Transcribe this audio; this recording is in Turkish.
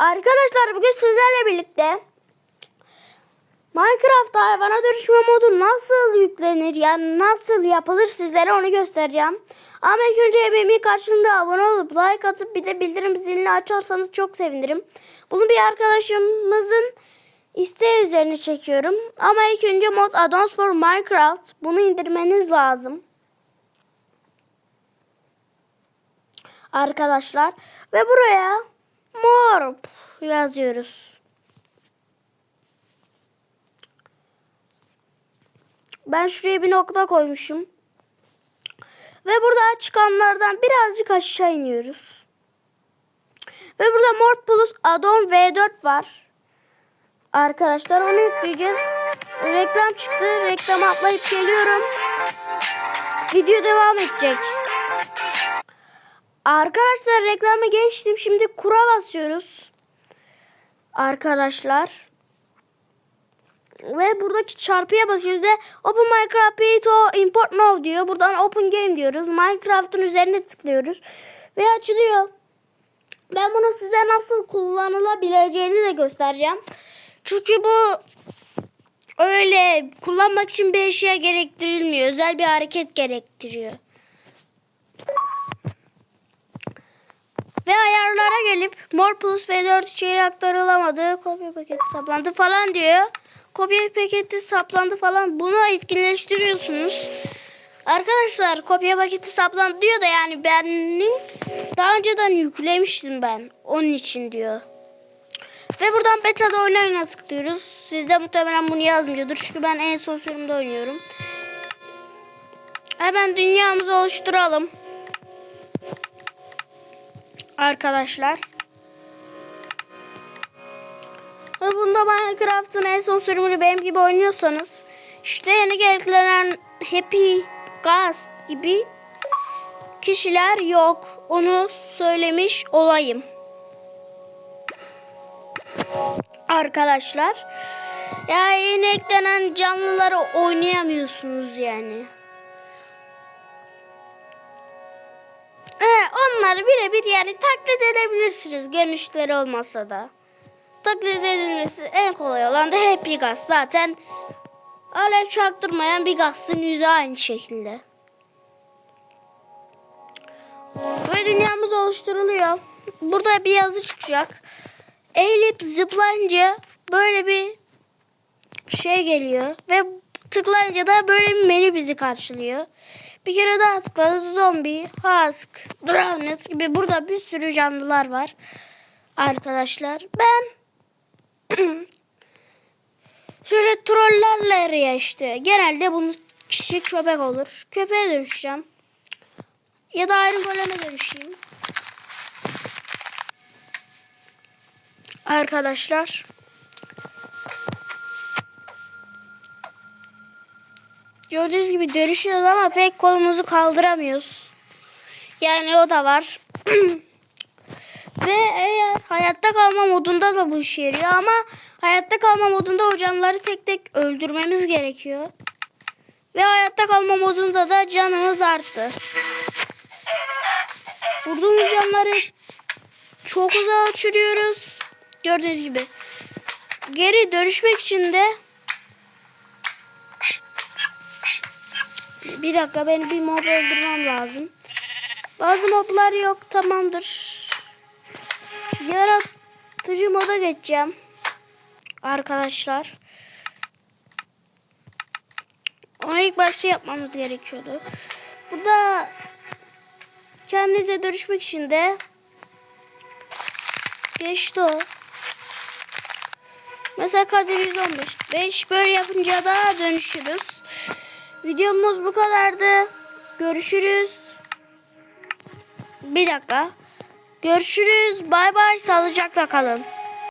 Arkadaşlar bugün sizlerle birlikte Minecraft hayvana dönüşme modu nasıl yüklenir yani nasıl yapılır sizlere onu göstereceğim. Ama ilk önce emeğimin karşılığında abone olup like atıp bir de bildirim zilini açarsanız çok sevinirim. Bunu bir arkadaşımızın isteği üzerine çekiyorum. Ama ilk önce mod addons for Minecraft bunu indirmeniz lazım. Arkadaşlar ve buraya morp yazıyoruz. Ben şuraya bir nokta koymuşum. Ve burada çıkanlardan birazcık aşağı iniyoruz. Ve burada Morph Plus Addon V4 var. Arkadaşlar onu yükleyeceğiz. Reklam çıktı. Reklamı atlayıp geliyorum. Video devam edecek. Arkadaşlar reklamı geçtim. Şimdi kura basıyoruz. Arkadaşlar. Ve buradaki çarpıya basıyoruz ve Open Minecraft to Import Now diyor. Buradan Open Game diyoruz. Minecraft'ın üzerine tıklıyoruz. Ve açılıyor. Ben bunu size nasıl kullanılabileceğini de göstereceğim. Çünkü bu öyle kullanmak için bir eşya gerektirilmiyor. Özel bir hareket gerektiriyor. Ve ayarlara gelip More Plus V4 içeri aktarılamadı. Kopya paketi saplandı falan diyor. Kopya paketi saplandı falan. Bunu etkinleştiriyorsunuz. Arkadaşlar kopya paketi saplandı diyor da yani benim daha önceden yüklemiştim ben. Onun için diyor. Ve buradan beta'da oynayına tıklıyoruz. Sizde muhtemelen bunu yazmıyordur. Çünkü ben en son sürümde oynuyorum. Hemen dünyamızı oluşturalım arkadaşlar. Ve bunda Minecraft'ın en son sürümünü benim gibi oynuyorsanız işte yeni gelecek Happy Ghost gibi kişiler yok. Onu söylemiş olayım. Arkadaşlar. Ya yeni eklenen canlıları oynayamıyorsunuz yani. Onları birebir yani taklit edebilirsiniz görünüşleri olmasa da. Taklit edilmesi en kolay olan da Happy Gas. Zaten alev çaktırmayan bir gazın yüzü aynı şekilde. Ve dünyamız oluşturuluyor. Burada bir yazı çıkacak. Eğilip zıplayınca böyle bir şey geliyor. Ve tıklayınca da böyle bir menü bizi karşılıyor. Bir kere daha tıkladı. Zombi, Husk, Drownet gibi burada bir sürü canlılar var. Arkadaşlar ben şöyle trollerle ya işte. Genelde bunu kişi köpek olur. Köpeğe dönüşeceğim. Ya da Iron Golem'e dönüşeyim. Arkadaşlar. Gördüğünüz gibi dönüşüyoruz ama pek kolumuzu kaldıramıyoruz. Yani o da var. Ve eğer hayatta kalma modunda da bu işe yarıyor ama hayatta kalma modunda o canlıları tek tek öldürmemiz gerekiyor. Ve hayatta kalma modunda da canımız arttı. Vurduğumuz canları çok uzağa uçuruyoruz. Gördüğünüz gibi. Geri dönüşmek için de Bir dakika benim bir mob öldürmem lazım. Bazı moblar yok tamamdır. Yaratıcı moda geçeceğim. Arkadaşlar. Onu ilk başta yapmamız gerekiyordu. Burada kendinize dönüşmek için de geçti o. Mesela Kadir 115. 5 böyle yapınca da dönüşürüz. Videomuz bu kadardı. Görüşürüz. Bir dakika. Görüşürüz. Bay bay. Sağlıcakla kalın.